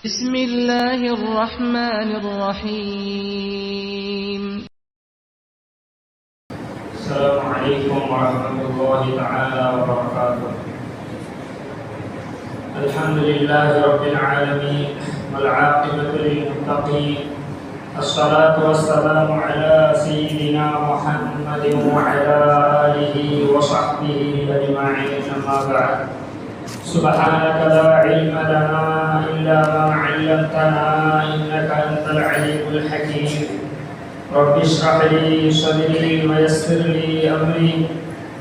بسم الله الرحمن الرحيم. السلام عليكم ورحمة الله تعالى وبركاته. الحمد لله رب العالمين والعاقبة للمتقين. الصلاة والسلام على سيدنا محمد وعلى آله وصحبه أجمعين. أما بعد. سبحانك لا علم لنا إلا ما علمتنا إنك أنت العليم الحكيم رب اشرح لي صدري ويسر لي امري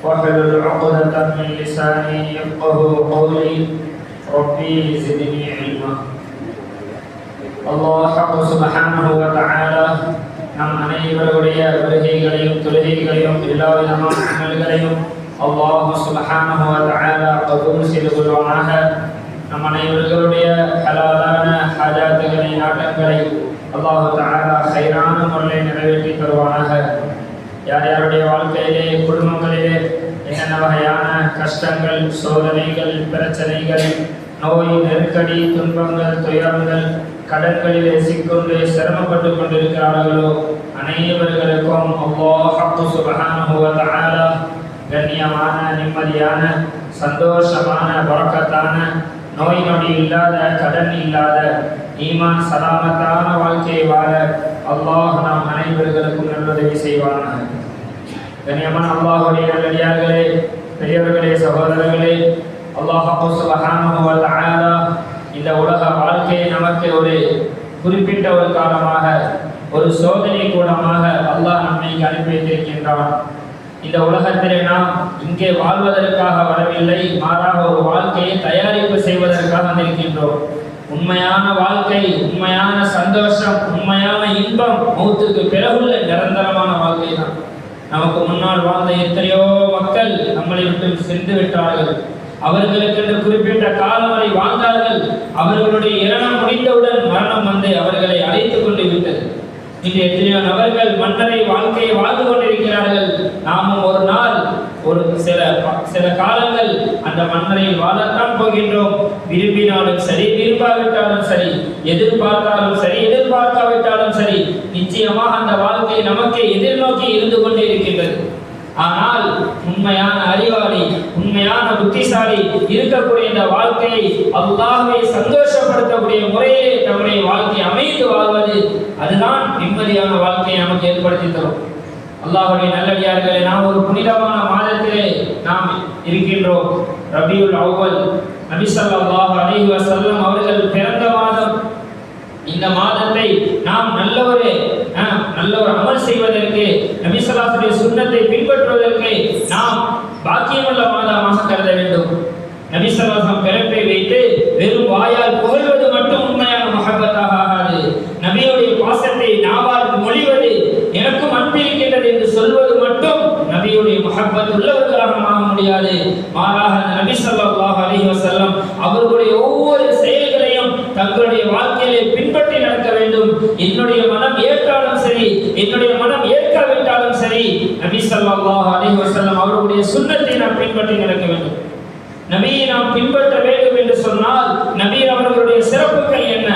واحلل عقدة من لساني يفقه قولي ربي زدني علما அல்லாஹ் ஹக்கு சுபஹானஹு வ தஆலா நம் அனைவருடைய வருகைகளையும் தொழுகைகளையும் எல்லா விதமான அமல்களையும் அல்லாஹ் சுபஹானஹு வ தஆலா கபூல் செய்து கொள்வானாக நம் அனைவர்களுடைய ஹலாலான ஹஜாத்துகளை நாட்டங்களை அல்லாஹு தஆலா ஹைரான முறையில் நிறைவேற்றி தருவானாக. யார் யாருடைய வாழ்க்கையிலே குடும்பங்களிலே என்னென்ன வகையான கஷ்டங்கள் சோதனைகள் பிரச்சனைகள் நோய் நெருக்கடி துன்பங்கள் துயரங்கள் கடற்களிலே சிக்கொண்டு சிரமப்பட்டு கொண்டிருக்கிறார்களோ அனைவர்களுக்கும் அல்லாஹ் சுபஹானஹு வ தஆலா கண்ணியமான நிம்மதியான சந்தோஷமான வழக்கத்தான நோய் நொடி இல்லாத கடன் இல்லாத ஈமான் சலாமத்தான வாழ்க்கையை வாழ அல்லாஹ் நாம் அனைவர்களுக்கும் நல்லுதவி செய்வானாக. கண்ணியமான அல்லாஹுடைய நல்லடியார்களே பெரியவர்களே சகோதரர்களே அல்லாஹ் சுபஹானஹு தஆலா இந்த உலக வாழ்க்கையை நமக்கு ஒரு குறிப்பிட்ட ஒரு காலமாக ஒரு சோதனை கூடமாக அல்லாஹ் நம்மை அனுப்பி வைத்திருக்கின்றான். இந்த உலகத்திலே நாம் இங்கே வாழ்வதற்காக வரவில்லை மாறாக ஒரு வாழ்க்கையை தயாரிப்பு செய்வதற்காக வந்திருக்கின்றோம். உண்மையான வாழ்க்கை உண்மையான சந்தோஷம் உண்மையான இன்பம் மௌத்துக்கு பிறகுள்ள நிரந்தரமான வாழ்க்கை தான் நமக்கு முன்னால் வாழ்ந்த எத்தனையோ மக்கள் நம்மளை விட்டு சென்று விட்டார்கள். அவர்களுக்கு என்று குறிப்பிட்ட காலம் வரை வாழ்ந்தார்கள். அவர்களுடைய இரணம் முடிந்தவுடன் மரணம் வந்து அவர்களை அழைத்துக் கொண்டு விட்டது. இன்று எத்தனையோ நபர்கள் மன்னரை வாழ்க்கையை வாழ்ந்து கொண்டிருக்கிறார்கள். நாமும் ஒரு நாள் ஒரு சில சில காலங்கள் அந்த மன்னரை வாழத்தான் போகின்றோம். விரும்பினாலும் சரி விரும்பாவிட்டாலும் சரி எதிர்பார்த்தாலும் சரி எதிர்பார்க்காவிட்டாலும் சரி நிச்சயமாக அந்த வாழ்க்கை நமக்கு எதிர்நோக்கி இருந்து கொண்டே இருக்கின்றது. ஆனால் உண்மையான அறிவாளி உண்மையான புத்திசாலி இருக்கக்கூடிய இந்த வாழ்க்கையை அல்லாஹை சந்தோஷப்படுத்தக்கூடிய முறையிலே தம்முடைய வாழ்க்கையை அமைத்து வாழ்வது அதுதான் நிம்மதியான வாழ்க்கையை நமக்கு ஏற்படுத்தி தரும். அல்லாஹுடைய நல்லடியார்களே நாம் ஒரு புனிதமான மாதத்திலே நாம் இருக்கின்றோம். ரபியுல் அவ்வல் நபி ஸல்லல்லாஹு வசல்லம் அவர்கள் பிறந்த மாதம் இந்த மாதத்தை நாம் நல்ல ஒரு அஹ், நல்ல ஒரு அமல் செய்வதற்கு நபிசலாசுடைய சுண்ணத்தை பின்பற்றுவதற்கு நாம் பாக்கியமுள்ள மாதமாக கருத வேண்டும். நபிசலாசம் பிறப்பை வைத்து வெறும் வாயால் புகழ் மட்டும் உண்மையான மகப்பத்தாக ஆகாது நபியுடைய பாசத்தை நாவால் மொழிவது எனக்கும் அன்பு இருக்கின்றது என்று சொல்வது மட்டும் நபியுடைய மஹப்பத் உள்ளவர்களாக ஆக முடியாது மாறாக அந்த நபி ஸல்லல்லாஹு அலைஹி வஸல்லம் அவர்களுடைய ஒவ்வொரு செயல்களையும் தங்களுடைய வாழ்க்கையிலே பின்பற்றி நடக்க வேண்டும் என்னுடைய மனம் ஏற்றாலும் சரி என்னுடைய மனம் ஏற்காவிட்டாலும் சரி நபி ஸல்லல்லாஹு அலைஹி வஸல்லம் அவர்களுடைய சுன்னத்தை நாம் பின்பற்றி நடக்க வேண்டும் நபியை நாம் பின்பற்ற வேண்டும் என்று சொன்னால் நபி அவர்களுடைய சிறப்புகள் என்ன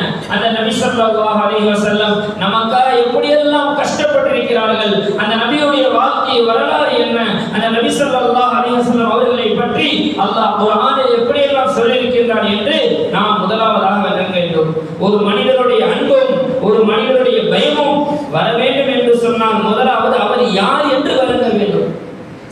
அந்த நபி ஸல்லல்லாஹு அலைஹி வஸல்லம் நமக்காக எப்படியெல்லாம் கஷ்டப்பட்டிருக்கிறார்கள் அந்த நபியுடைய வாழ்க்கை வரலாறு என்ன அந்த நபி ஸல்லல்லாஹு அலைஹி வஸல்லம் அவர்களை பற்றி அல்லாஹ் குர்ஆனில் எப்படியெல்லாம் சொல்லியிருக்கின்றான் என்று நாம் முதலாவதாக விளங்க வேண்டும். ஒரு மனிதனுடைய அன்பும் ஒரு மனிதனுடைய பயமும் வர வேண்டும் என்று சொன்னால் முதலாவது அவர் யார் என்று விளங்க வேண்டும்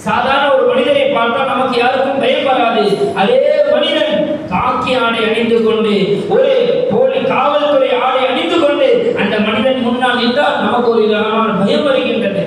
சாதாரண ஒரு மனிதனை பார்த்தால் நமக்கு யாருக்கும் பயம் வராது அதே மனிதன் காக்கி ஆடை அணிந்து கொண்டு ஒரு போலி காவல்துறை ஆடை அணிந்து கொண்டு அந்த மனிதன் முன்னால் நின்றால் நமக்கு ஒரு விதமான பயம் வருகின்றது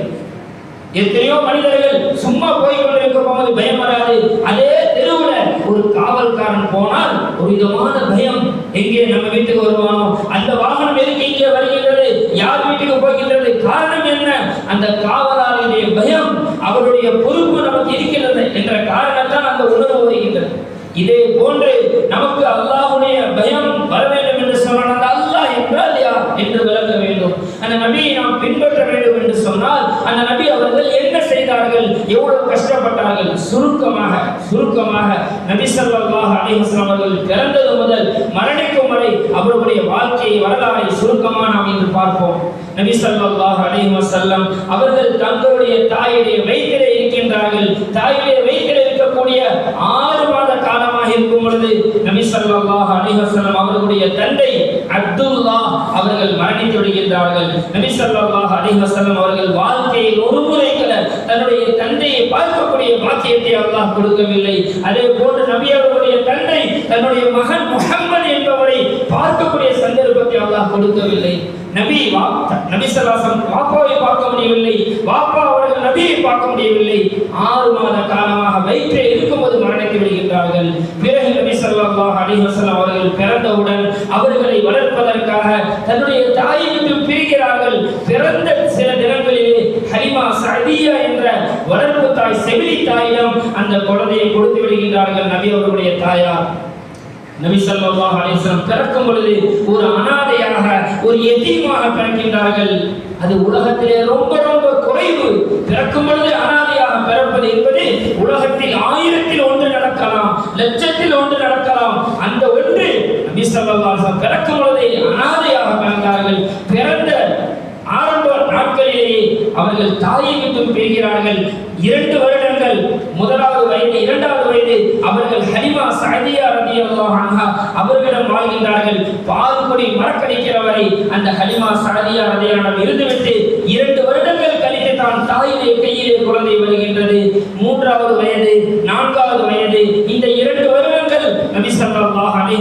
எத்தனையோ மனிதர்கள் சும்மா போய் கொண்டிருக்கும் போது பயம் வராது. அதே தெருவுல ஒரு காவல்காரன் போனால் ஒரு விதமான பயம். எங்கே நம்ம வீட்டுக்கு வருவானோ? அந்த வாகனம் எதுக்கு இங்கே வருகின்றது? யார் வீட்டுக்கு போகின்றது? காரணம் என்ன? அந்த காவலாளருடைய பயம் அவருடைய பொறுப்பு நமக்கு இருக்கிறது என்ற காரணத்தால் அந்த உணர்வு வருகின்றது. இதே போன்று நமக்கு அல்லாஹுடைய பயம் வர வேண்டும் என்று சொன்னால் அந்த அல்லாஹ் என்றால் யார்? என்று விளக்க வேண்டும். அந்த நபியை நாம் பின்பற்ற வேண்டும் என்று சொன்னால் அந்த நபி அவர்கள் எவ்வளவு கஷ்டப்பட்டார்கள்? சுருக்கமாக சுருக்கமாக நபி அலிஹஸ்லாம் அவர்கள் பிறந்தது முதல் மரணிக்கும் வரை அவருடைய வாழ்க்கையை வரலாறை சுருக்கமாக நாம் இன்று பார்ப்போம். நபி ஸல்லல்லாஹு அலைஹி அவர்கள் தங்களுடைய தாயுடைய வயிற்றிலே இருக்கின்றார்கள். தாயுடைய வயிற்றிலே இருக்கக்கூடிய ஆறு மாத காலமாக இருக்கும் பொழுது நபி ஸல்லல்லாஹு அலைஹி அவர்களுடைய தந்தை அப்துல்லா அவர்கள் மரணித்து விடுகின்றார்கள். நபி ஸல்லல்லாஹு அலைஹி அவர்கள் வாழ்க்கையில் ஒரு முறை தன்னுடைய தந்தையை பார்க்கக்கூடிய பாக்கியத்தை அல்லாஹ் கொடுக்கவில்லை. அதே போன்று நபி அவர்களுடைய தந்தை தன்னுடைய மகன் முகம்மது என்பவரை பார்க்கக்கூடிய சந்தர்ப்பத்தை அல்லாஹ் கொடுக்கவில்லை. நபி வா நபி சலாசம் வாப்பாவை பார்க்க முடியவில்லை. வாப்பா அவர்கள் நபியை பார்க்க முடியவில்லை. ஆறு மாத காலமாக வயிற்றை இருக்கும்போது மரணித்து விடுகின்றார்கள் பிறகு நபி ஸல்லல்லாஹு அலைஹி வஸல்லம் அவர்கள் பிறந்தவுடன் அவர்களை வளர்ப்பதற்காக தன்னுடைய தாயை விட்டு பிரிகிறார்கள் பிறந்த சில தினங்களிலே ஹலிமா சதியா என்ற வளர்ப்பு தாய் செவிலி தாயிடம் அந்த குழந்தையை கொடுத்து விடுகின்றார்கள் நபி அவர்களுடைய தாயார். நபி ஸல்லல்லாஹு அலிஸ்லாம் பிறக்கும் பொழுது ஒரு அனாதையாக ஒரு எதிரியமாக பிறக்கின்றார்கள். அது உலகத்திலே ரொம்ப ரொம்ப குறைவு. பிறக்கும் பொழுது அனாதையாக பிறப்பது என்பது உலகத்தில் ஆயிரத்தில் ஒன்று நடக்கலாம் லட்சத்தில் ஒன்று நடக்கலாம். அந்த ஒன்று நபி ஸல்லல்லாஹு பிறக்கும் பொழுதே அனாதையாக பிறந்தார்கள். பிறந்த நாட்களிலேயே அவர்கள் தாயை விட்டு பிரிகிறார்கள். இரண்டு வருடங்கள் முதலாவது வயது இரண்டாவது வயது அவர்கள் ஹலிமா சதியா ரலியல்லாஹு அவர்களிடம் வாழ்கின்றார்கள். பால் குடி மறக்கடிக்கிற வரை அந்த ஹலிமா சதியா ரலியல்லாஹு இருந்துவிட்டு இரண்டு வருடங்கள் கழித்து தான் தாயுடைய கையிலே குழந்தை வருகின்றது. மூன்றாவது வயது நான்காவது வயது இந்த இரண்டு வருடங்கள் நபி சல்லாஹ் அலைஹி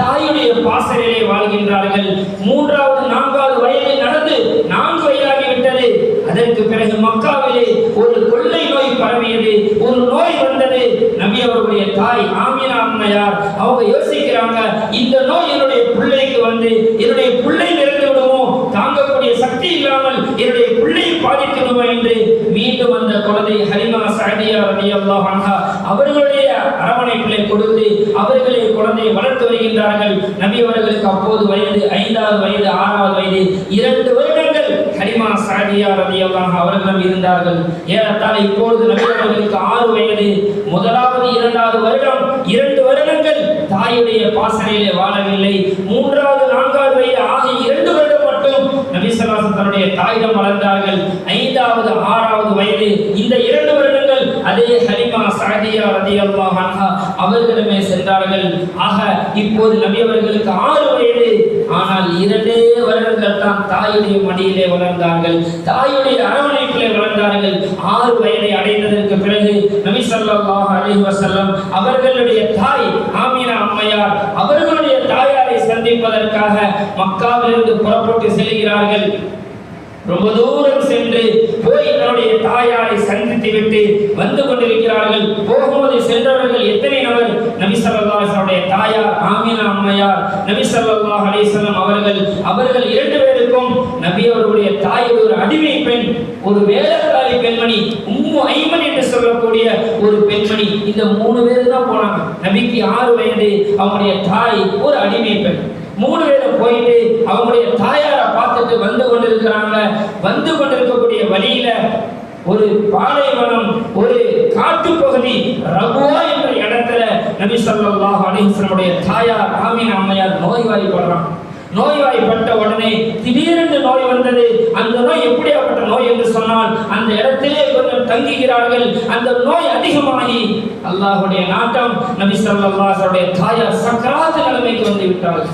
தாயுடைய பாசறையிலே வாழ்கின்றார்கள். மூன்றாவது நான்கு வயது நடந்து நான்கு வயதாகி விட்டது அதற்கு பிறகு மக்காவிலே ஒரு கொள்ளை நோய் பரவியது ஒரு நோய் வந்தது நபி அவர்களுடைய தாய் ஆமினா அம்மையார் அவங்க யோசிக்கிறாங்க இந்த நோய் என்னுடைய பிள்ளைக்கு வந்து என்னுடைய பிள்ளை இறந்து விடுமோ? தாங்கக்கூடிய சக்தி இல்லாமல் என்னுடைய பிள்ளையை பாதிக்கணுமா என்று மீண்டும் அந்த குழந்தை ஹரிமா சாதியா ரலியல்லாஹு அன்ஹா அவர்களுடைய அரவணைப்பிலே கொடுத்து அவர்களை குழந்தையை வளர்த்து வருகின்றார்கள். நபி அவர்களுக்கு அப்போது வயது ஐந்தாவது வயது ஆறாவது வயது இரண்டு வயது ஹரிமா சாதியா அல்லாஹ் அவர்களிடம் இருந்தார்கள். ஏறத்தாழ இப்பொழுது நபி அவர்களுக்கு ஆறு வயது. முதலாவது இரண்டாவது வருடம் இரண்டு வருடங்கள் தாயுடைய பாசனையிலே வாழவில்லை. மூன்றாவது நான்காவது வயது ஆகிய இரண்டு வருடம் நபிசல்லாசன் தன்னுடைய தாயிடம் வளர்ந்தார்கள். ஐந்தாவது ஆறாவது வயது. இந்த இரண்டு வருடங்கள் அதே ஹலிமா சாதியா ரதியல்லாஹு அன்ஹா அவர்களிடமே சென்றார்கள். ஆக இப்போது நபி அவர்களுக்கு ஆறு வயது. ஆனால் இரண்டே வருடங்கள் தான் தாயுடைய மடியிலே வளர்ந்தார்கள். தாயுடைய அரவணைப்பிலே வளர்ந்தார்கள். ஆறு வயதை அடைந்ததற்கு பிறகு நபி சல்லாஹ் அலி வசல்லம் அவர்களுடைய தாய் ஆமீனா அம்மையார் அவர்களுடைய தாயார் சந்திப்பதற்காக மக்காவிலிருந்து புறப்பட்டு செல்கிறார்கள். ரொம்ப தூரம் சென்று போய் தன்னுடைய தாயாரை சந்தித்து விட்டு வந்து கொண்டிருக்கிறார்கள். போகும்போது சென்றவர்கள் எத்தனை நபர்? நபி ஸல்லல்லாஹு தாயார் ஆமினா அம்மையார் நபி ஸல்லல்லாஹு அலைஹி அவர்கள் அவர்கள் இரண்டு பேருக்கும் நபி அவர்களுடைய தாய் ஒரு அடிமை பெண் ஒரு வேலைக்கார பெண்மணி உம்மு ஐமன் என்று சொல்லக்கூடிய ஒரு பெண்மணி. இந்த மூணு பேர் தான் போனாங்க. நபிக்கு ஆறு வயது அவங்களுடைய தாய் ஒரு அடிமை பெண். மூணு பேரும் போயிட்டு அவங்களுடைய தாயாரை பார்த்துட்டு வந்து கொண்டிருக்கிறாங்க. வந்து கொண்டிருக்கக்கூடிய வழியில ஒரு பாலைவனம் ஒரு காட்டுப்பகுதி ரகுவா என்ற இடத்துல நபி சொல்லாஹ் அலைஹி தாயார் ஆமீன் அம்மையார் நோய்வாய்ப்படுறாங்க. நோய்வாய்ப்பட்ட உடனே திடீரென்று நோய் வந்தது. அந்த நோய் எப்படியாப்பட்ட நோய் என்று சொன்னால் அந்த இடத்திலே கொஞ்சம் தங்குகிறார்கள். அந்த நோய் அதிகமாகி அல்லாஹுடைய நாட்டம் நபி ஸல்லல்லாஹு தாயார் சக்கராத்து நிலைமைக்கு வந்து விட்டார்கள்.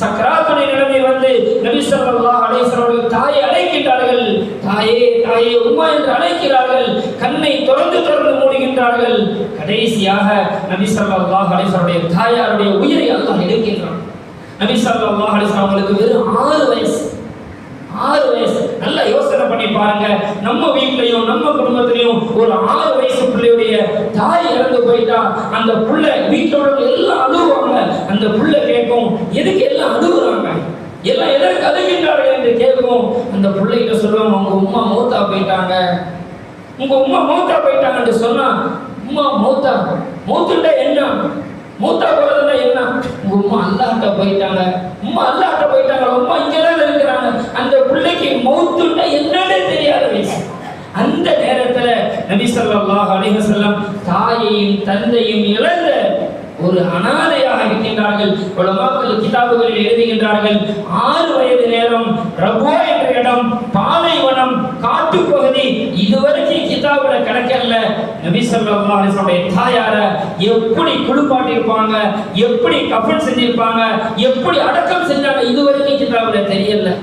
சக்கராத்துடைய நிலைமை வந்து நபி ஸல்லல்லாஹு அலைஹி தாயை அழைக்கின்றார்கள் தாயே தாயே உமா என்று அழைக்கிறார்கள் கண்ணை தொடர்ந்து தொடர்ந்து மூடுகின்றார்கள். கடைசியாக நபி சல்லாஹ் அடேசருடைய தாயாருடைய உயிரை அல்லாஹ் எடுக்கின்றான். நபி ஸல்லல்லாஹு அலைஹி அவங்களுக்கு வெறும் ஆறு வயசு. ஆறு வயசு. நல்லா யோசனை பண்ணி பாருங்க. நம்ம வீட்லயும் நம்ம குடும்பத்திலையும் ஒரு ஆறு வயசு பிள்ளையுடைய தாய் இறந்து போயிட்டா அந்த புள்ள வீட்டோட எல்லாம் அழுவாங்க அந்த புள்ள கேட்கும் எதுக்கு எல்லாம் அழுகுறாங்க? எல்லாம் எதற்கு அழுகின்றார்கள்? என்று கேட்கும். அந்த பிள்ளைகிட்ட சொல்லுவாங்க? உங்க உம்மா மூத்தா போயிட்டாங்க. உங்க உம்மா மூத்தா போயிட்டாங்கன்னு சொன்னா உம்மா மூத்தா மூத்துட்டா என்ன? மூத்த போறதுன்னா என்ன? உங்க உம்மா அல்லாஹ்ட்ட போயிட்டாங்க. உம்மா அல்லாஹ்ட்ட போயிட்டாங்க. உம்மா இங்கதான் இருக்கிறாங்க. அந்த பிள்ளைக்கு மௌத்துட்டா என்னன்னே தெரியாத வயசு. அந்த நேரத்துல நபி சொல்லாஹ் அலைஹி செல்லம் தாயையும் தந்தையும் இழந்த ஒரு அனாதையாக இருக்கின்றார்கள். உலமாக்கள் கிதாபுகளில் எழுதுகின்றார்கள் ஆறு வயது நேரம் ரபோ என்ற இடம் பாலைவனம் காட்டுப்பகுதி இதுவரைக்கும் கிதாபுல கணக்கல்ல. நபி அலைஹி வஸல்லம் தாயார எப்படி குளிப்பாட்டியிருப்பாங்க? எப்படி கஃபன் செஞ்சிருப்பாங்க? எப்படி அடக்கம் செஞ்சாங்க? இதுவரைக்கும் கிதாபுல தெரியல.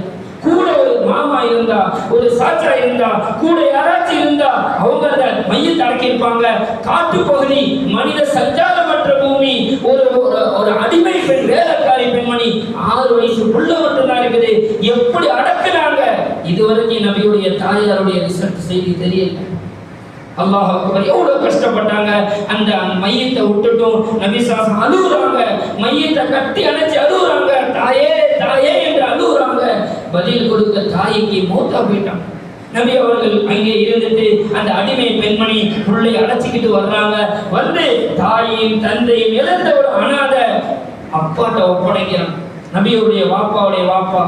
கூட ஒரு மாமா இருந்தா ஒரு சாச்சா இருந்தா கூட யாராச்சும் இருந்தா அவங்க அந்த மையத்தை அடக்கியிருப்பாங்க. காட்டு பகுதி மனித சஞ்சாரமற்ற பூமி ஒரு ஒரு- ஒரு அடிமை பெண் வேலைக்காரி பெண்மணி ஆறு வயசு புள்ள மட்டும்தான் இருக்குது. எப்படி அடக்குனாங்க? இதுவரைக்கும் நபியுடைய தாயாருடைய ரிசல்ட் செய்தி தெரியல. அல்லாஹ் அக்பர் எவ்வளவு கஷ்டப்பட்டாங்க? அந்த மையத்தை விட்டுட்டும் நபி சாசம் அழுகுறாங்க. மையத்தை கட்டி அணைச்சு அழுகுறாங்க. தாயே தாயே என்று அழுகுறாங்க. பதில் கொடுக்க தாய்க்கு மூத்தா போயிட்டாங்க நபி அவர்கள் அங்கே இருந்துட்டு அந்த அடிமை பெண்மணி புள்ளை அடைச்சிக்கிட்டு வர்றாங்க. வந்து தாயையும் தந்தையும் இழந்த ஒரு அனாத அப்பாட்ட ஒப்படைக்கிறான். நபியுடைய வாப்பாவுடைய வாப்பா.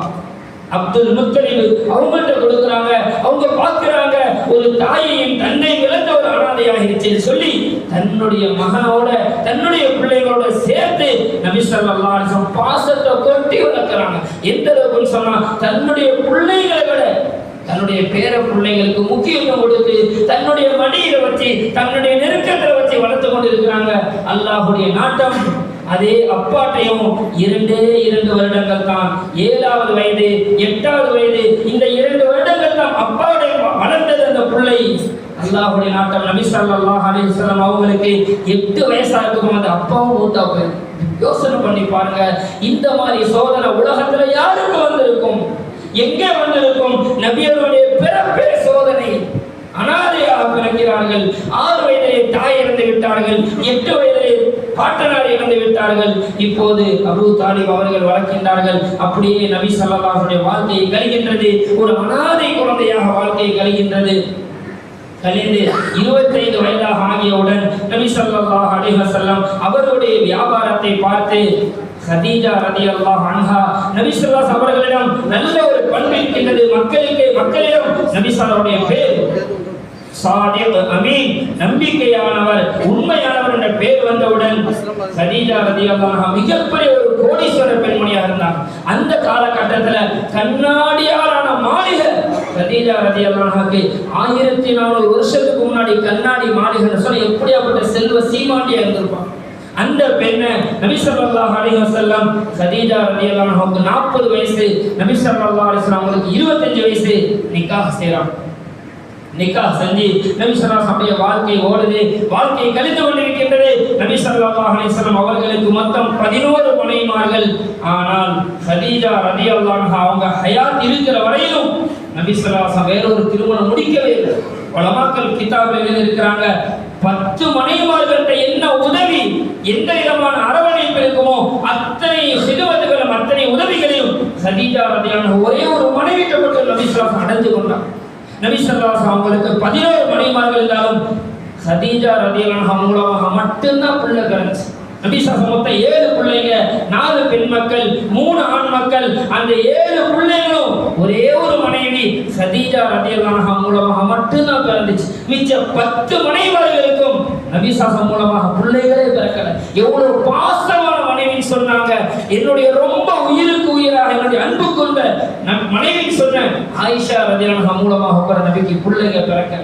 அப்துல் முத்தலிபு அவங்கள்ட்ட கொடுக்குறாங்க. அவங்க பார்க்கிறாங்க. ஒரு தாயையும் தன்னை இழந்த ஒரு அனாதையாகிருச்சுன்னு சொல்லி தன்னுடைய மகனோட தன்னுடைய பிள்ளைகளோட சேர்த்து நபி ஸல்லல்லாஹு பாசத்தை கொட்டி வளர்க்குறாங்க. எந்த அளவுக்குன்னு சொன்னா தன்னுடைய பிள்ளைகளை விட தன்னுடைய பேர பிள்ளைகளுக்கு முக்கியத்துவம் கொடுத்து தன்னுடைய மடியில வச்சு தன்னுடைய நெருக்கத்தை வச்சு வளர்த்து கொண்டு இருக்கிறாங்க அல்லாஹ்வுடைய நாட்டம் அதே அப்பாட்டையும் இரண்டே இரண்டு வருடங்கள் தான். ஏழாவது வயது எட்டாவது வயது இந்த இரண்டு வருடங்கள் தான் அப்பாவுடைய வளர்ந்தது அந்த பிள்ளை. அல்லாஹுடைய நாட்டம் நபி சல்லாஹ் அலிஸ்லாம் அவங்களுக்கு எட்டு வயசா இருக்கும் அந்த அப்பாவும் மூத்தா போயிருக்கு யோசனை பண்ணி பாருங்க இந்த மாதிரி சோதனை உலகத்துல யாருக்கு வந்திருக்கும்? எங்கே வந்திருக்கும்? நபியருடைய பிறப்பே சோதனை. அனாதையாக பிறக்கிறார்கள். ஆறு வயதிலே தாய் இறந்து விட்டார்கள். எட்டு வயதிலே பாட்டனார் இறந்து விட்டார்கள். இப்போது அபு தாலிப் அவர்கள் வளர்க்கின்றார்கள். அப்படியே நபி சல்லாஹுடைய வாழ்க்கையை கழிகின்றது. ஒரு அனாதை குழந்தையாக வாழ்க்கையை கழிகின்றது. கழிந்து இருபத்தைந்து வயதாக ஆகியவுடன் நபி சல்லா அலிஹசல்லாம் அவருடைய வியாபாரத்தை பார்த்து சதீஜா ரதி அல்லாஹ் அன்ஹா. நபி ஸல்லல்லாஹு அவர்களிடம் நல்ல ஒரு பண்பு இருக்கின்றது மக்களுக்கு மக்களிடம் நபி பேர் சாதிக் அமீன் நம்பிக்கையானவர் உண்மையானவர் என்ற பேர் வந்தவுடன் கதீஜா ரலியல்லாஹு மிகப்பெரிய ஒரு கோடீஸ்வர பெண்மணியாக இருந்தார் அந்த காலகட்டத்தில் கண்ணாடியாலான மாளிகை கதீஜா ரலியல்லாஹு ஆயிரத்தி நானூறு வருஷத்துக்கு முன்னாடி கண்ணாடி மாளிகைன்னு சொன்னா எப்படியாப்பட்ட செல்வ சீமாண்டியா இருந்திருப்பான். அந்த பெண்ணை நபி ஸல்லல்லாஹு அலைஹி வஸல்லம் கதீஜா ரலியல்லாஹு அன்ஹாவுக்கு 40 வயசு நபி ஸல்லல்லாஹு அலைஹி வஸல்லம் அவங்களுக்கு 25 வயசு நிக்காஹ் செய்றாங்க நிக்கா செஞ்சு நபி ஸல்லல்லாஹு வாழ்க்கை ஓடுது. வாழ்க்கையை கழித்து கொண்டிருக்கின்றது. நபி ஸல்லல்லாஹு அவர்களுக்கு மொத்தம் 11 மனைவிமார்கள். ஆனால் சதீஜா ரதி அன்ஹா அவங்க ஹயாத் இருக்கிற வரையிலும் நபி வேறொரு திருமணம் முடிக்கவே இல்லை. உலமாக்கள் கிதாபில் எழுதியிருக்கிறாங்க பத்து மனைவிமார்கள்ட்ட என்ன உதவி எந்த விதமான அரவணைப்பு இருக்குமோ அத்தனை சிறுவதுகளும் அத்தனை உதவிகளையும் சதீஜா ரதியான ஒரே ஒரு மனைவிட்ட மட்டும் நபி ஸல்லல்லாஹு அடைஞ்சு நபி ஸல்லல்லாஹு அவங்களுக்கு பதினோரு மனைமார்கள் இருந்தாலும் சதீஜா ரலியல்லாஹு மூலமாக மட்டும்தான் பிள்ளை கிடைச்சு நபி மொத்தம் ஏழு பிள்ளைங்க நாலு பெண் மக்கள் மூணு ஆண் மக்கள். அந்த ஏழு பிள்ளைங்களும் ஒரே ஒரு மனைவி சதீஜா ரலியல்லாஹு மூலமாக மட்டும்தான் பிறந்துச்சு. மிச்ச பத்து மனைவர்களுக்கும் நபிசாசம் மூலமாக பிள்ளைகளே பிறக்கல. எவ்வளவு பாசமான மனைவின்னு சொன்னாங்க. என்னுடைய ரொம்ப உயிருக்கு உயிராக அன்பு கொண்ட நம் மனைவின்னு சொன்ன ஆயிஷா ரதியான மூலமாக கூட நபிக்கு பிள்ளைங்க பிறக்க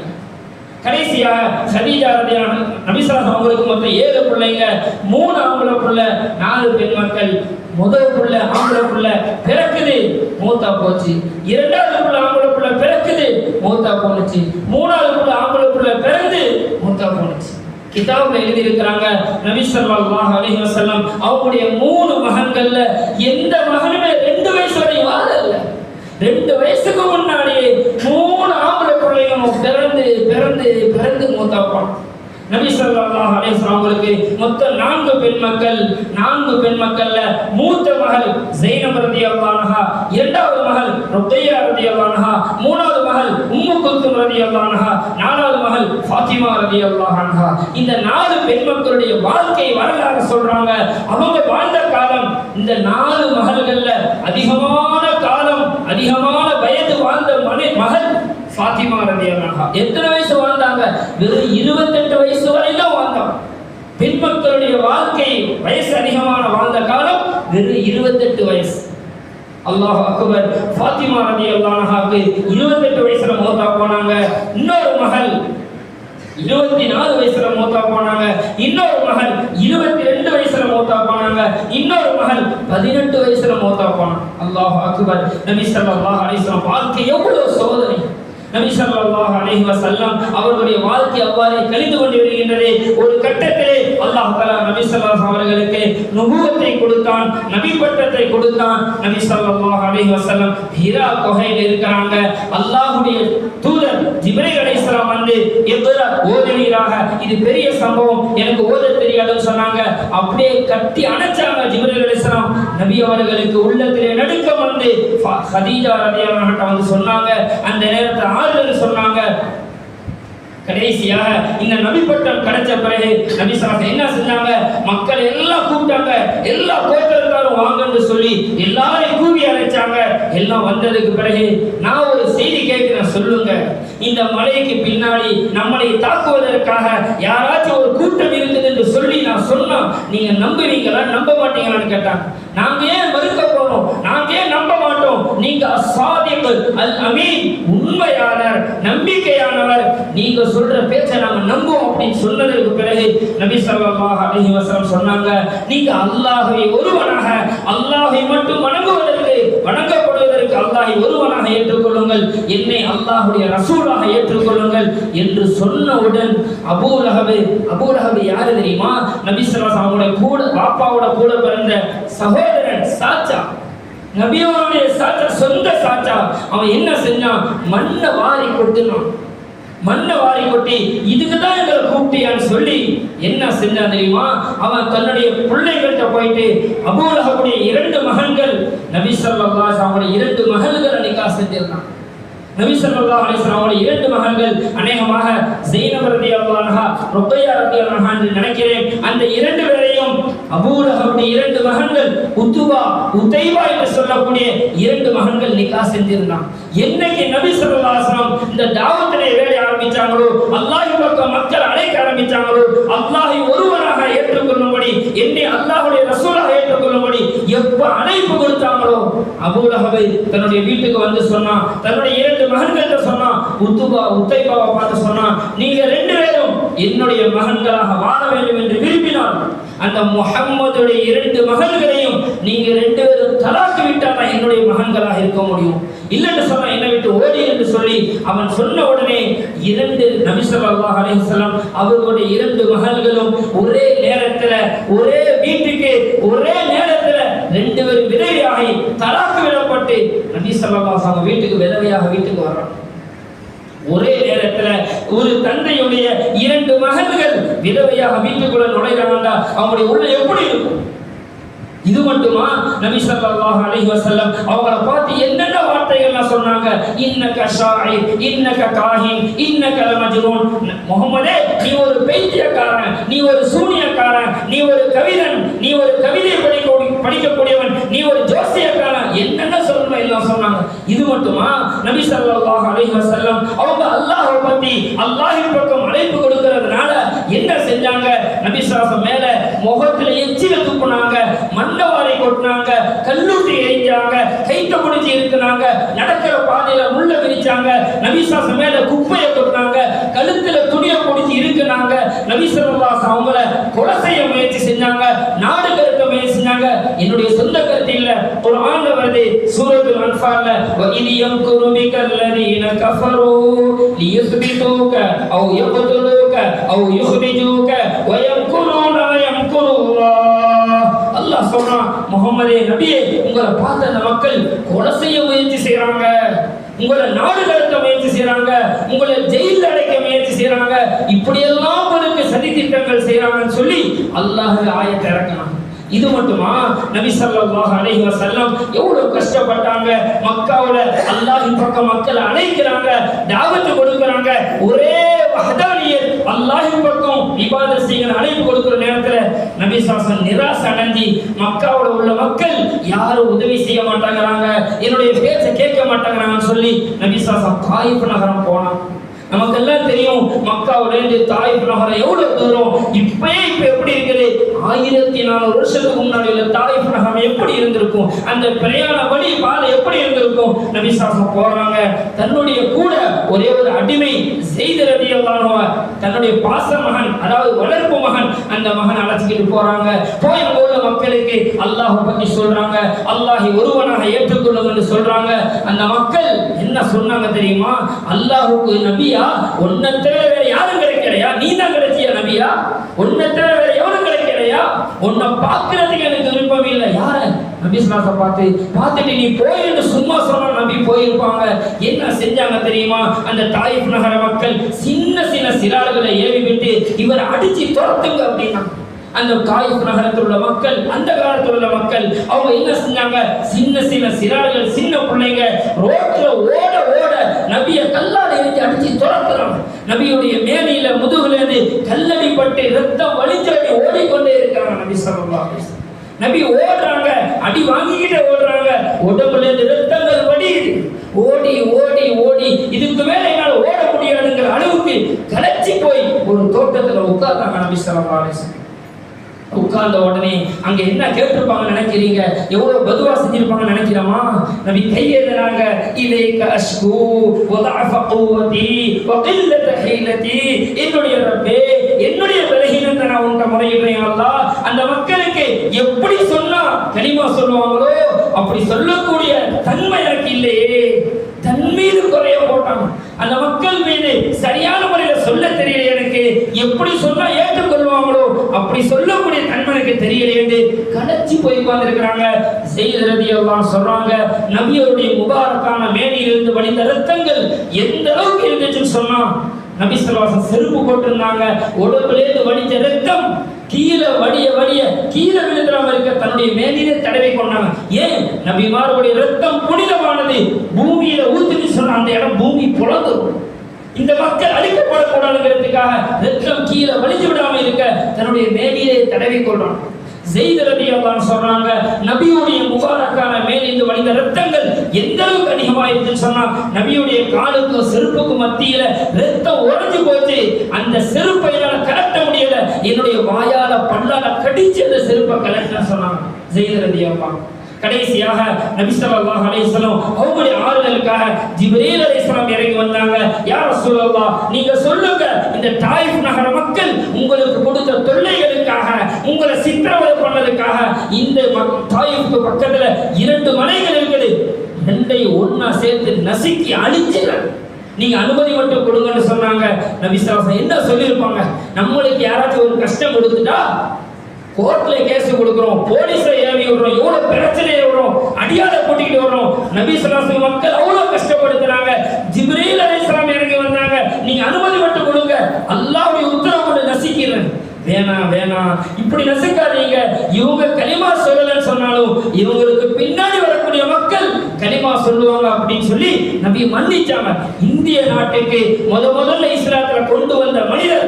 கடைசியாக சதீஜா ரதியான நபிசலாஸ் அவங்களுக்கு மொத்தம் ஏழு பிள்ளைங்க மூணு ஆம்பளை பிள்ளை நாலு பெண் மக்கள். முதல் புள்ள ஆம்பளை புள்ள பிறக்குது மூத்தா போச்சு. இரண்டாவது புள்ள ஆம்பளை புள்ள பிறக்குது மூத்தா போனுச்சு மூணாவது புள்ள ஆம்பளை புள்ள பிறந்து மூத்தா போனுச்சு கிதாபில் எழுதி இருக்கிறாங்க நபி ஸல்லல்லாஹு அலைஹி வஸல்லம். அவங்களுடைய மூணு மகன்கள்ல எந்த மகனுமே ரெண்டு வயசு வரை வாழல ரெண்டு வயசுக்கு முன்னாடியே மூணு ஆம்பளை பிள்ளைங்களும் பிறந்து பிறந்து பிறந்து மூத்தாப்பான் நபி சொல்லாஹ் அலைஹி அவங்களுக்கு மொத்தம் நான்கு பெண் மக்கள் நான்கு பெண் மக்கள்ல மூத்த மகள் ஜெய்னப் ரதி அல்லானஹா இரண்டாவது மகள் ரொத்தையா ரதி அல்லானஹா மூணாவது மகள் உம்மு குல்தும் ரதி அல்லானஹா நாலாவது மகள் ஃபாத்திமா ரதி அன்ஹா. இந்த நாலு பெண் மக்களுடைய வாழ்க்கை வரலாறு சொல்றாங்க. அவங்க வாழ்ந்த காலம் இந்த நாலு மகள்கள்ல அதிகமான காலம் அதிகமான வயது வாழ்ந்த மனை மகள் ஃபாத்திமா ரலியல்லாஹு எத்தனை வயசு வாழ்ந்தாங்க? வெறும் இருபத்தெட்டு வயசு வரை தான் வாழ்ந்தாங்க பெண் மக்களுடைய வாழ்க்கை வயசு அதிகமான வாழ்ந்த காலம் வெறும் இருபத்தெட்டு வயசு. அல்லாஹ் அக்பர். ஃபாத்திமா ரதி அல்லாஹாக்கு இருபத்தெட்டு வயசுல மோதா போனாங்க. இன்னொரு மகள் இருபத்தி நாலு வயசுல மூத்தா போனாங்க. இன்னொரு மகள் இருபத்தி ரெண்டு வயசுல மூத்தா போனாங்க. இன்னொரு மகள் பதினெட்டு வயசுல மூத்தா போனாங்க அல்லாஹ் அக்பர். நபி ஸல்லல்லாஹு அலிஸ்லாம் வாழ்க்கை எவ்வளவு சோதனை. நபி ஸல்லல்லாஹு அலைஹி வஸல்லம் அவர்களுடைய வாழ்க்கை அவ்வாறே கழிந்து கொண்டு வருகின்றது. ஒரு கட்டத்திலே அல்லாஹ் தஆலா நபி ஸல்லல்லாஹு அவர்களுக்கு நுபுவத்தை கொடுத்தான் நபி பட்டத்தை கொடுத்தான். நபி ஸல்லல்லாஹு அலைஹி வஸல்லம் ஹிரா குகையில் இருக்கிறாங்க. அல்லாஹ்வுடைய தூதர் ஜிப்ரீல் அலைஹிஸ்ஸலாம் வந்து இக்ரா ஓதுவீராக இது பெரிய சம்பவம். எனக்கு ஓத தெரியாதுன்னு சொன்னாங்க. அப்படியே கட்டி அணைச்சாங்க ஜிப்ரீல் அலைஹிஸ்ஸலாம் நபி அவர்களுக்கு உள்ளத்திலே நடுக்கம் வந்து ஹதீஜா ரலியல்லாஹு வந்து சொன்னாங்க. அந்த நேரத்தில் நேரத்தை ஆறுதல் சொன்னாங்க. கடைசியாக இந்த நபி பட்டம் கிடைச்ச பிறகு நபி ஸல்லல்லாஹு என்ன செஞ்சாங்க? மக்கள் எல்லாம் கூப்பிட்டாங்க. எல்லா கோத்திரத்தாரும் வாங்கன்னு சொல்லி எல்லாரையும் கூவி அழைச்சாங்க. எல்லாம் வந்ததுக்கு பிறகு நான் ஒரு செய்தி கேட்கிறேன் சொல்லுங்க. இந்த மலைக்கு பின்னாடி நம்மளை தாக்குவதற்காக யாராச்சும் ஒரு கூட்டம் இருக்குது என்று சொல்லி நான் சொன்னா நீங்க நம்புவீங்களா? நம்ப மாட்டீங்களான்னு கேட்டாங்க. நாங்க ஏன் மறுக்க போறோம்? நாங்க ஏன் நம்ப நீங்க அசாதிக்கு அல் அமீன் உண்மையாளர் நம்பிக்கையானவர். நீங்க சொல்ற பேச்சை நாங்க நம்புவோம் அப்படின்னு சொன்னதற்கு பிறகு நபி சல்லாஹ் அலஹி வஸல்லம் சொன்னாங்க நீங்க அல்லாஹை ஒருவனாக அல்லாஹை மட்டும் வணங்குவதற்கு வணங்கப்படுவதற்கு அல்லாஹை ஒருவனாக ஏற்றுக்கொள்ளுங்கள் என்னை அல்லாஹுடைய ரசூலாக ஏற்றுக்கொள்ளுங்கள் என்று சொன்னவுடன் அபூலகவு அபூலகவு யாரு தெரியுமா? நபி ஸல்லல்லாஹு அலைஹி கூட பாப்பாவோட கூட பிறந்த சகோதரன் சாச்சா நபியோருடைய சாச்சா சொந்த சாச்சா அவன் என்ன செஞ்சான்? மண்ணை வாரி கொட்டினான். மண்ணை வாரி கொட்டி இதுக்கு தான் எங்களை கூப்பிட்டியான்னு சொல்லி என்ன செஞ்சான் தெரியுமா? அவன் தன்னுடைய பிள்ளைகள்கிட்ட போயிட்டு அபூலகவுடைய இரண்டு மகன்கள் நபி ஸல்லல்லாஹு அவனுடைய இரண்டு மகள்களை அன்னைக்கா செஞ்சிருந்தான். நபி ஸல்லல்லாஹு அலிஸ்லாமோட இரண்டு மகன்கள் அநேகமாக ஜெய்னப் ரலியல்லாஹு அன்ஹா ருக்கையா ரலியல்லாஹு என்று நினைக்கிறேன். அந்த இரண்டு பேரையும் அபூலகவுடைய இரண்டு மகன்கள் உத்துபா உத்தைபா என்று சொல்லக்கூடிய இரண்டு மகன்கள் நிக்கா செஞ்சிருந்தான். என்னைக்கு நபி ஸல்லல்லாஹு அலைஹி இந்த தாவத்தினை வேலை ஆரம்பிச்சாங்களோ அல்லாஹி பக்கம் மக்கள் அழைக்க ஆரம்பிச்சாங்களோ அல்லாஹை ஒருவராக ஏற்றுக்கொள்ளும்படி என்னை அல்லாஹுடைய ரசூலாக ஏற்றுக்கொள்ளும்படி எப்ப அழைப்பு கொடுத்தாங்களோ அபூலகவை தன்னுடைய வீட்டுக்கு வந்து சொன்னான். தன்னுடைய இரண்டு மகன்கள்ட்ட சொன்னான். உத்துபா உத்தைபாவை பார்த்து சொன்னான். நீங்க ரெண்டு பேரும் என்னுடைய மகன்களாக வாழ வேண்டும் என்று விரும்பினான் அந்த முகம்மதுடைய இரண்டு மகன்களையும் நீங்க ரெண்டு பேரும் தலாக்கு விட்டால் என்னுடைய மகன்களாக இருக்க முடியும். இல்லைன்னு சொன்னா என்னை விட்டு ஓடி என்று சொல்லி அவன் சொன்ன உடனே இரண்டு நபி ஸல்லல்லாஹு அலைஹி அவர்களுடைய இரண்டு மகள்களும் ஒரே நேரத்துல ஒரே வீட்டுக்கு ஒரே நேரத்துல ரெண்டு பேரும் விதவையாகி தலாக்கு விடப்பட்டு நபி ஸல்லல்லாஹு வீட்டுக்கு விதவையாக வீட்டுக்கு வர்றான் ஒரே நேரத்துல ஒரு தந்தையுடைய இரண்டு மகன்கள் விதவையாக வீட்டுக்குள்ள நுழைகிறாங்கடா அவங்களுடைய உள்ள எப்படி இருக்கும்? இது மட்டுமா? நபி ஸல்லல்லாஹு அலைஹி வஸல்லம் அவங்கள பார்த்து என்னென்ன வார்த்தைகள்லாம் சொன்னாங்க? இன்னக ஷாயி இன்னக காஹின் இன்னக லமஜ்னூன். முகமதே நீ ஒரு பைத்தியக்காரன் நீ ஒரு சூனியக்காரன் நீ ஒரு கவிதன் நீ ஒரு கவிதை படிக்க படிக்கக்கூடியவன் நீ ஒரு ஜோசியக்காரன். என்னென்ன சொல்லணும் எல்லாம் சொன்னாங்க. இது மட்டுமா? நபி ஸல்லல்லாஹு அலைஹி வஸல்லம் அவங்க அல்லாஹ்வை பத்தி அல்லாஹ்வின் பக்கம் அழைப்பு கொடுக்கிற என்ன செஞ்சாங்க? நபி ஸல்லல்லாஹு மேல முகத்துல எச்சில துப்புனாங்க மண்டவாரை கொட்டினாங்க கல்லூரி எரிஞ்சாங்க கைத்த முடிச்சு இருக்கிறாங்க நடக்கிற பாதையில முள்ள விரிச்சாங்க நபிசாசம் மேல குப்பையை கொட்டினாங்க கழுத்துல துணியை பிடிச்சி இருக்குனாங்க நபிசல்லாஸ் அவங்கள கொலை செய்ய முயற்சி செஞ்சாங்க நாடு கருத்த முயற்சி செஞ்சாங்க என்னுடைய சொந்த குர்ஆன்ல வருது சூரத்துல் அன்ஃபால்ல வ இதி யம்குரு பிகல்லதீன கஃபரு லியுஸ்பிதுக அவ் யக்துலுக அவ் யுஹ்ரிஜுக வ யம்குருன வ யம்குருல்லாஹ் அல்லாஹ் சொல்றான் முகமதே நபியே உங்களை பார்த்த அந்த மக்கள் கொலை செய்ய முயற்சி செய்யறாங்க உங்களை நாடு கடத்த முயற்சி செய்யறாங்க உங்களை ஜெயிலில் அடைக்க முயற்சி செய்யறாங்க இப்படியெல்லாம் உங்களுக்கு சதி திட்டங்கள் செய்யறாங்கன்னு சொல்லி அல்லாஹ் ஆயத்தை இறக்கணும் இது மட்டுமா? நபி சல்லாஹ் அலைஹி வசல்லம் எவ்வளவு கஷ்டப்பட்டாங்க? மக்காவில அல்லாஹின் பக்கம் மக்களை அழைக்கிறாங்க தாவத்து கொடுக்கறாங்க. ஒரே வஹதானியர் அல்லாஹின் பக்கம் இபாதத் செய்யற அழைப்பு கொடுக்கிற நேரத்துல நபி சாசன் நிராசை அடைஞ்சி மக்காவோட உள்ள மக்கள் யாரும் உதவி செய்ய மாட்டாங்கிறாங்க என்னுடைய பேச்சை கேட்க மாட்டாங்கிறாங்கன்னு சொல்லி நபி சாசன் தாயிப் நகரம் போனான். நமக்கெல்லாம் தெரியும் மக்காவிலிருந்து தாய் நகரம் எவ்வளவு தூரம் இப்பயே இப்ப எப்படி இருக்குது? ஆயிரத்தி நானூறு வருஷத்துக்கு முன்னாடி உள்ள தாய்ப் நகரம் எப்படி இருந்திருக்கும்? அந்த பிரயாண வழி பாதை எப்படி இருந்திருக்கும்? நபிசாசம் போறாங்க. தன்னுடைய கூட ஒரே ஒரு அடிமை செய்த ரவி தன்னுடைய பாச மகன் அதாவது வளர்ப்பு மகன் அந்த மகன் அழைச்சிக்கிட்டு போறாங்க. போய் அங்க உள்ள மக்களுக்கு அல்லாஹ் பத்தி சொல்றாங்க. அல்லாஹி ஒருவனாக ஏற்றுக்கொள்ளும் என்று சொல்றாங்க. அந்த மக்கள் என்ன சொன்னாங்க தெரியுமா? அல்லாஹுக்கு நபியா உன்னை தவிர வேற யாரும் கிடைக்கலையா? நீ தான் கிடைச்சியா நபியா உன்னை தவிர வேற எவனும் கிடைக்கலையா? உன்னை பார்க்கறதுக்கு எனக்கு விருப்பம் இல்லை. யார? நபி சொல்லாச பார்த்து பார்த்துட்டு நீ போயின்னு சும்மா சொன்னா நம்பி போயிருப்பாங்க. என்ன செஞ்சாங்க தெரியுமா? அந்த தாயிப் நகர மக்கள் சின்ன சின்ன சிறார்களை ஏவி விட்டு இவரை அடிச்சு துரத்துங்க அப்படின்னா. அந்த தாயிப் நகரத்தில் உள்ள மக்கள் அந்த காலத்தில் உள்ள மக்கள் அவங்க என்ன செஞ்சாங்க? சின்ன சின்ன சிறார்கள் சின்ன பிள்ளைங்க ரோட்ல ஓட நபிய கல்லால் இருந்து அடிச்சு துரத்துறாங்க நபியுடைய மேனியில முதுகுலேருந்து கல்லடிப்பட்டு ரத்தம் வலிச்சடி ஓடிக்கொண்டே இருக்கிறாங்க நபி ஸல்லல்லாஹு நபி ஓடுறாங்க அடி வாங்கிக்கிட்டே ஓடுறாங்க. உடம்புல இருந்து ரத்தங்கள் வடியுது. ஓடி ஓடி ஓடி. இதுக்கு மேல என்னால் ஓட முடியாதுங்கிற அளவுக்கு கலைச்சி போய் ஒரு தோட்டத்துல உட்கார்ந்தாங்க நபி ஸல்லல்லாஹு அலைஹி உட்கார்ந்த உடனே அங்க என்ன கேட்டிருப்பாங்க நினைக்கிறீங்க? எவ்வளவு பதுவா செஞ்சிருப்பாங்க நினைக்கிறோமா நபி கையெழுதுறாங்க இலைக அஷ்கு வதஅஃப குவதி வகில்லத ஹீலதி. என்னுடைய ரப்பே என்னுடைய பலகீனத்தை நான் உன்கிட்ட முறையிடுறேன் அல்லாஹ். அந்த மக்களுக்கு எப்படி சொன்னா கனிமா சொல்லுவாங்களோ அப்படி சொல்லக்கூடிய தன்மை எனக்கு இல்லையே. மீது குறைய போட்டாங்க அந்த மக்கள் மீது சரியான முறையில் சொல்ல தெரியல எனக்கு. எப்படி சொன்னா ஏற்றுக்கொள்வாங்களோ அப்படி சொல்லக்கூடிய தன்மை எனக்கு தெரியல என்று கடைச்சி போய் உட்கார்ந்திருக்கிறாங்க. செய்தி எல்லாம் சொல்றாங்க நபியருடைய முபாரக்கான மேடையிலிருந்து வழிந்த ரத்தங்கள் எந்த அளவுக்கு இருந்துச்சுன்னு சொன்னா நபி செல்வாசன் செருப்பு போட்டிருந்தாங்க உடம்புலேருந்து வடிஞ்ச ரத்தம் கீழே வடிய வடிய கீழே விழுந்துடாம இருக்க தன்னுடைய மேலிலே தடவை கொண்டாங்க ஏன்? நபிமாருடைய ரத்தம் புனிதமானது. பூமியில ஊத்துன்னு சொன்ன அந்த இடம் பூமி புலந்துரும் இந்த மக்கள் அழிக்கப்படக்கூடாதுங்கிறதுக்காக ரத்தம் கீழே வலிஞ்சு விடாம இருக்க தன்னுடைய மேலிலே தடவி கொள்றான். செய்த ரபி அல்லாஹ் சொல்றாங்க நபியுடைய முபாரக்கான மேலிருந்து வழிந்த ரத்தங்கள் எந்த அளவுக்கு அதிகமாயிருக்குன்னு சொன்னா நபியுடைய காலுக்கும் செருப்புக்கும் மத்தியில ரத்தம் உறைஞ்சு போச்சு. அந்த செருப்பை என்னால என்னுடைய வாயால பல்லால கடிச்சு அந்த செருப்பை கலெக்டர் சொன்னாங்க. ஜெயித் ரதி கடைசியாக நபி ஸல்லல்லாஹு அவங்களுடைய ஆறுதலுக்காக ஜிப்ரீல் அலைஹிஸ்ஸலாம் இறங்கி வந்தாங்க. யா ரசூலல்லாஹ் நீங்க சொல்லுங்க இந்த தாயிஃப் நகர மக்கள் உங்களுக்கு கொடுத்த தொல்லைகளுக்காக உங்களை சித்திரவதை பண்ணதுக்காக இந்த மக்- தாயிஃப்க்கு பக்கத்துல இரண்டு மலைகள் இருக்குது. ரெண்டையும் ஒன்னா சேர்த்து நசுக்கி அழிச்சிடுறாங்க. நீங்க அனுமதி மட்டும் கொடுங்கன்னு சொன்னாங்க. நபி என்ன சொல்லியிருப்பாங்க? நம்மளுக்கு யாராச்சும் ஒரு கஷ்டம் கொடுத்துட்டா கோர்ட்ல கேஸ் கொடுக்குறோம் போலீஸ்ல ஏவி விடுறோம் எவ்வளவு பிரச்சனை வரும் அடியாத கூட்டிகிட்டு வர்றோம். நபி சொல்லாசு மக்கள் அவ்வளவு கஷ்டப்படுத்துறாங்க. ஜிப்ரீல் அலைஹிஸ்ஸலாம் இறங்கி வந்தாங்க. நீங்க அனுமதி மட்டும் கொடுங்க. அல்லாவுடைய உத்தரவு கொண்டு நசிக்கிறேன். வேணாம் வேணாம் இப்படி நசுக்காதீங்க. இவங்க களிமா சொல்லலன்னு சொன்னாலும் இவங்களுக்கு பின்னாடி வரக்கூடிய மக்கள் கலிமா சொல்லுவாங்க அப்படின்னு சொல்லி நபி மன்னிச்சாங்க. இந்திய நாட்டுக்கு முத முதல்ல இஸ்லாத்துல கொண்டு வந்த மனிதர்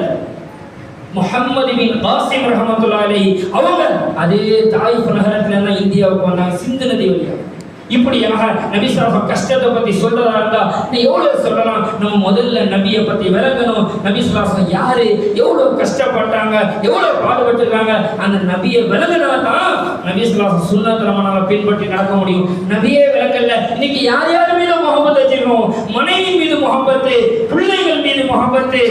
முகம்மது பின் காசிம் ரஹமத்துல்லாஹி அவங்க அதே தாயிஃப் நகரத்துல தான் இந்தியாவுக்கு வந்தாங்க. சிந்து நதி வழியாக இப்படியாக நபி ஸல்லல்லாஹு கஷ்டத்தை பத்தி சொல்றதா இருந்தா நீ எவ்வளவு சொல்லலாம்? நம்ம முதல்ல நபியை பத்தி விளங்கணும். நபி சுலாசம் யாரு? எவ்வளவு கஷ்டப்பட்டாங்க? எவ்வளவு பாடுபட்டுருக்காங்க? அந்த நபியை விளங்கினா தான் நபி ஸல்லல்லாஹு பின்பற்றி நடக்க முடியும். நபியே விளக்கல்ல இன்னைக்கு யார் யார் மீது முகமது வச்சிருக்கோம்? மனைவி மீது முகப்பத்து பிள்ளைகள் மீது முகப்பத்து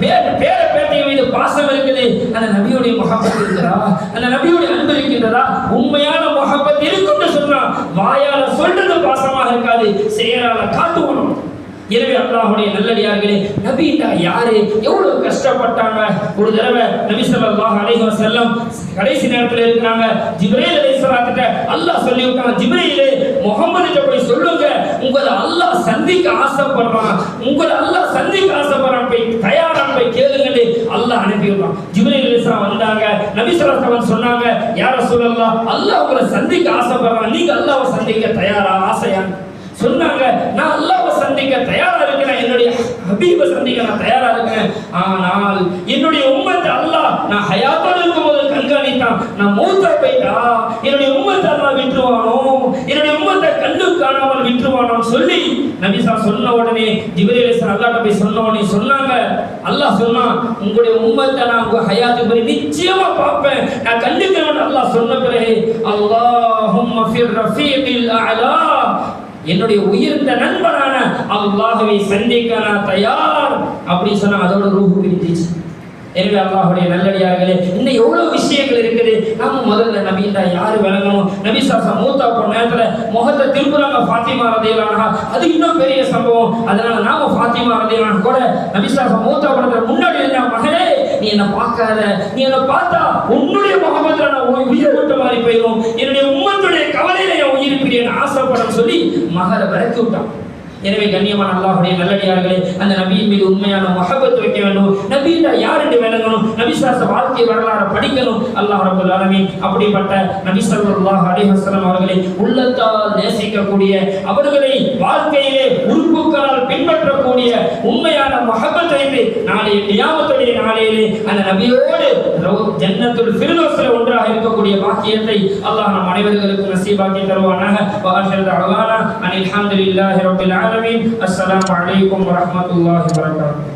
பேர பேர பேட்டைகள் மீது பாசம் இருக்குது. அந்த நபியுடைய முகப்பத்து இருக்கிறதா அந்த நபியுடைய அன்பு இருக்கின்றதா? உண்மையான முகப்பத்து இருக்குன்னு சொன்னா வாயால சொல்றது பாசமாக இருக்காது செயலால காட்டுவணும் எனவே அல்லாஹுடைய நல்லடியார்களே நபீனா யாரு எவ்வளவு கஷ்டப்பட்டாங்க? ஒரு தடவை நபி ஸல்லல்லாஹு அலைஹி வஸல்லம் கடைசி நேரத்துல இருக்கிறாங்க ஜிப்ரீல் அலைஹிஸ்ஸலாத்துட்ட அல்லாஹ் சொல்லி விட்டாங்க ஜிப்ரீலே முகமதுட்ட போய் சொல்லுங்க. உங்களை அல்லாஹ் சந்திக்க ஆசைப்படுறான். உங்களை அல்லாஹ் சந்திக்க ஆசைப்படுறான். போய் தயாரா போய் கேளுங்கன்னு அல்லாஹ் அனுப்பி விட்டான் ஜிப்ரீல் அலைஹிஸ்ஸலாம் வந்தாங்க. நபி ஸல்லல்லாஹு அலைஹி சொன்னாங்க யார ரசூலல்லாஹ் அல்லாஹ் உங்களை சந்திக்க ஆசைப்படுறான். நீங்க அல்லாஹ்வை சந்திக்க தயாரா ஆசையா சொன்னாங்க நான் அல்லாஹ்வை சந்திக்க தயாரா இருக்கிறேன். என்னுடைய ஹபீபை சந்திக்க நான் தயாரா இருக்கிறேன். ஆனால் என்னுடைய உம்மத்தை அல்லாஹ் நான் ஹயாத்தோடு இருக்கும்போது கண்காணித்தான். நான் மூத்தா போயிட்டா? என்னுடைய உம்மத்தை அல்லாஹ் விட்டுருவானோ? என்னுடைய உம்மத்தை கண்டு காணாமல் விட்டுருவானோன்னு சொல்லி நபிசா சொன்ன உடனே ஜிப்ரீல் அல்லாட்ட போய் சொன்ன உடனே சொன்னாங்க. அல்லாஹ் சொன்னான் உங்களுடைய உம்மத்தை நான் உங்க ஹயாத்து போய் நிச்சயமா பார்ப்பேன். நான் கண்டுக்கிறேன் அல்லாஹ் சொன்ன பிறகு அல்லாஹும் ஃபிர் அலா. என்னுடைய உயர்ந்த நண்பனான அல்லாஹவை சந்திக்க நான் தயார். அப்படின்னு சொன்னா அதோட ரூஹு பிரிஞ்சிச்சு எனவே அல்லாஹுடைய நல்லடியார்களே இன்னும் எவ்வளவு விஷயங்கள் இருக்குது? நாம முதல்ல நபிண்டா யாரு விளங்கணும்? நபி சாசா மூத்தா போன நேரத்துல முகத்தை திருப்புறாங்க ஃபாத்திமா ரதையிலானா அது இன்னும் பெரிய சம்பவம். அதனால நாம ஃபாத்திமா ரதையிலான கூட நபி சாசா மூத்தா போனதுல முன்னாடி இருந்தா மகளே நீ என்ன பார்க்காத. நீ என்ன பார்த்தா உன்னுடைய முகமதுல நான் உயிர் விட்ட மாதிரி போயிடும் என்னுடைய உம்மத்துடைய கவலையில என் உயிர் பிரியன் ஆசைப்படும் சொல்லி மகளை விளக்கி விட்டான். எனவே கண்ணியமான அல்லாஹுடைய நல்லடியார்களே அந்த நபியின் மீது உண்மையான மஹபத் வைக்க வேண்டும். நபியில யார் என்று விளங்கணும் நபிசாச வாழ்க்கை வரலாறு படிக்கணும். அல்லாஹ் ரபுல் ஆலமீன். அப்படிப்பட்ட நபி ஸல்லல்லாஹு அலைஹி அவர்களை உள்ளத்தால் நேசிக்கக்கூடிய அவர்களை வாழ்க்கையிலே உறுப்புகளால் பின்பற்றக்கூடிய உண்மையான மஹபத் வைத்து நாளைய கியாமத்துடைய நாளையிலே அந்த நபியோடு ரவு- ஜன்னத்துல் ஒன்றாக இருக்கக்கூடிய பாக்கியத்தை அல்லாஹ் நம் அனைவர்களுக்கும் நசீபாக்கி தருவானாக. வாஷர் தஅவானா அனில் ஹம்துலில்லாஹி ரபில் ஆலமீன். அஸ்ஸலாமு அலைக்கும் வரஹ்மத்துல்லாஹி வபரகாத்துஹு.